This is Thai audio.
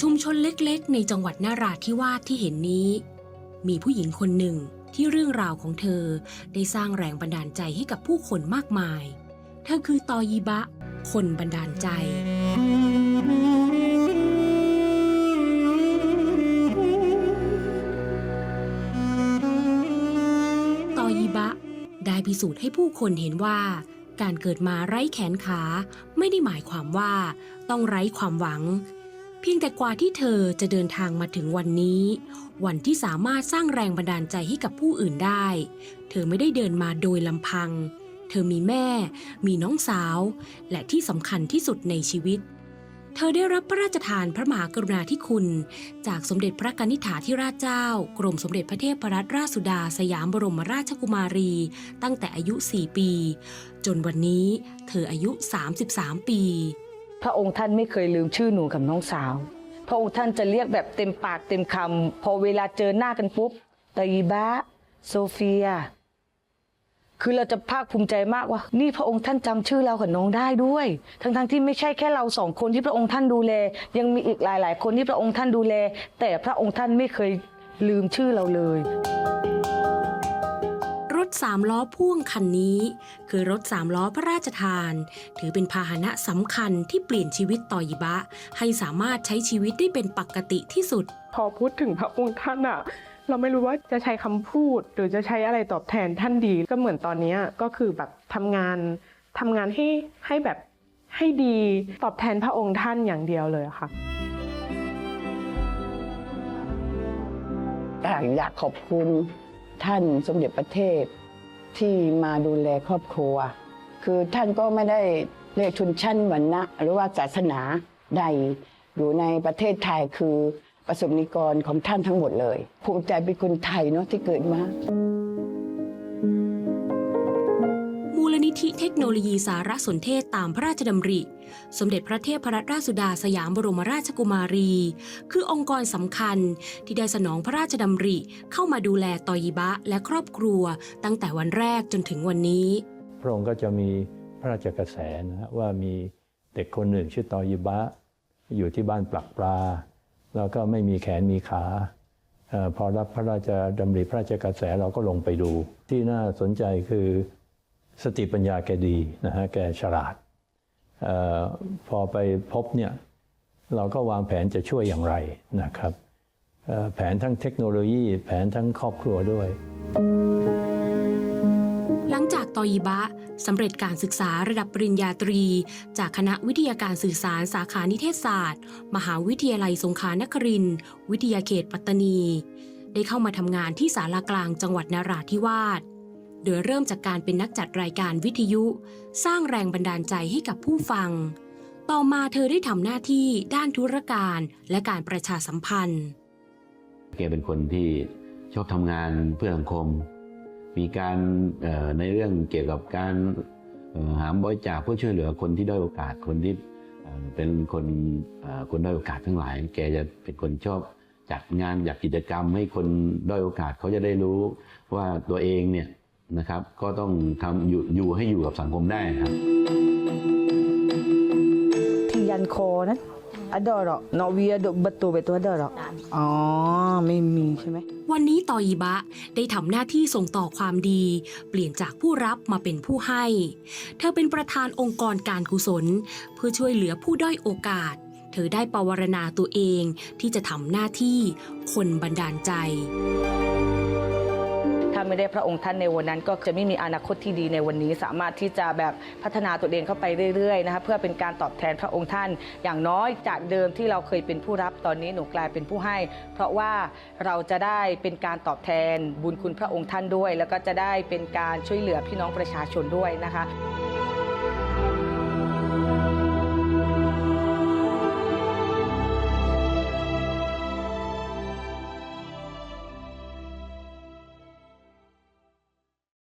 ชุมชนเล็กๆ ในจังหวัดนาราธิวาสที่เห็นนี้ มีผู้หญิงคนหนึ่งที่เรื่องราวของเธอได้สร้างแรงบันดาลใจให้กับผู้คนมากมาย เธอคือตอยีบะ คนบันดาลใจ ตอยีบะ ได้พิสูจน์ให้ผู้คนเห็นว่า การเกิดมาไร้แขนขาไม่ได้หมายความว่าต้องไร้ความหวัง เพียงแต่กว่าที่เธอจะเดินทางมาถึงวันนี้ วันที่สามารถสร้างแรงบันดาลใจให้กับผู้อื่นได้ เธอไม่ได้เดินมาโดยลำพัง เธอมีแม่ มีน้องสาว และที่สำคัญที่สุดในชีวิต เธอได้รับพระราชทานพระมหากรุณาธิคุณ จากสมเด็จพระกนิษฐาธิราชเจ้า กรมสมเด็จพระเทพรัตนราชสุดาสยามบรมราชกุมารี ตั้งแต่อายุ 4 ปี จนวันนี้เธออายุ 33 ปี พระองค์ท่านไม่เคยลืมชื่อหนูกับน้องสาว พระองค์ท่านจะเรียกแบบเต็มปากเต็มคำพอเวลาเจอหน้ากันปุ๊บตายีบะโซเฟีย คือเราจะภาคภูมิใจมากว่า นี่พระองค์ท่านจำชื่อเรากับน้องได้ด้วย ทั้งๆที่ไม่ใช่แค่เราสองคนที่พระองค์ท่านดูแล ยังมีอีกหลาย ๆ คนที่พระองค์ท่านดูแล แต่พระองค์ท่านไม่เคยลืมชื่อเราเลยรถสามล้อพ่วงคันนี้ คือรถสามล้อพระราชทาน ถือเป็นพาหนะสำคัญที่เปลี่ยนชีวิตต่อยิบะ ให้สามารถใช้ชีวิตได้เป็นปกติที่สุด พอพูดถึงพระองค์ท่านอะ เราไม่รู้ว่าจะใช้คำพูด หรือจะใช้อะไรตอบแทนท่านดี ก็เหมือนตอนนี้ก็คือแบบทำงานทำงานให้ให้แบบให้ดีตอบแทนพระองค์ท่านอย่างเดียวเลยอะค่ะอยากขอบคุณท่านสมเด็จพระเทพที่มาดูแลครอบครัว คือท่านก็ไม่ได้เรียกชนชั้นวรรณะหรือว่าศาสนาใดอยู่ในประเทศไทยคือ ประสบนิกรของท่านทั้งหมดเลย ภูมิใจเป็นคนไทยเนาะที่เกิดมามูลนิธิเทคโนโลยีสารสนเทศตามพระราชดำริ สมเด็จพระเทพรัตนราชสุดาสยามบรมราชกุมารี คือองค์กรสำคัญที่ได้สนองพระราชดำริเข้ามาดูแลตอยิบะและครอบครัวตั้งแต่วันแรกจนถึงวันนี้ พระองค์ก็จะมีพระราชกระแสนะฮะว่ามีเด็กคนหนึ่งชื่อตอยิบะ อยู่ที่บ้านปลักปลา แล้วก็ไม่มีแขนมีขาอพอรับพระราชดำริพระราชกระแสเราก็ลงไปดู ที่น่าสนใจคือสติปัญญาแกดีนะฮะแกฉลาดออพอไปพบเนี่ยเราก็วางแผนจะช่วยอย่างไรนะครับแผนทั้งเทคโนโลยีแผนทั้งครอบครัวด้วย ตอยิบะสำเร็จการศึกษาระดับปริญญาตรี จากคณะวิทยาการสื่อสารสาขานิเทศศาสตร์ มหาวิทยาลัยสงขลานครินทร์วิทยาเขตปัตตานี ได้เข้ามาทำงานที่สารากลางจังหวัดนาราธิวาสโดยเริ่มจากการเป็นนักจัดรายการวิทยุ สร้างแรงบันดาลใจให้กับผู้ฟัง ต่อมาเธอได้ทำหน้าที่ด้านธุรการและการประชาสัมพันธ์ แกเป็นคนที่ชอบทำงานเพื่อสังคม มีการในเรื่องเกี่ยวกับการหาบริจาคเพื่อช่วยเหลือคนที่ด้อยโอกาสคนที่เป็นคนคนด้อยโอกาสทั้งหลาย แกจะเป็นคนชอบจัดงานจัดกิจกรรมให้คนด้อยโอกาสเขาจะได้รู้ว่าตัวเองเนี่ยนะครับ ก็ต้องทำอยู่อยู่ให้อยู่กับสังคมได้ครับที่ยันคอนั้น อดอร์นอเวียดบัตตูไปตัวอดอร์อ๋อ ไม่มีใช่ไหม วันนี้ตอยิบะได้ทำหน้าที่ส่งต่อความดี เปลี่ยนจากผู้รับมาเป็นผู้ให้ เธอเป็นประธานองค์กรการกุศล เพื่อช่วยเหลือผู้ด้อยโอกาส เธอได้ปวารณาตัวเองที่จะทำหน้าที่คนบันดาลใจ ไม่ได้พระองค์ท่านในวันนั้น ก็จะไม่มีอนาคตที่ดีในวันนี้ สามารถที่จะแบบพัฒนาตัวเองเข้าไปเรื่อยๆนะคะเพื่อเป็นการตอบแทนพระองค์ท่าน อย่างน้อยจากเดิมที่เราเคยเป็นผู้รับตอนนี้หนูกลายเป็นผู้ให้ เพราะว่าเราจะได้เป็นการตอบแทนบุญคุณพระองค์ท่านด้วย แล้วก็จะได้เป็นการช่วยเหลือพี่น้องประชาชนด้วยนะคะ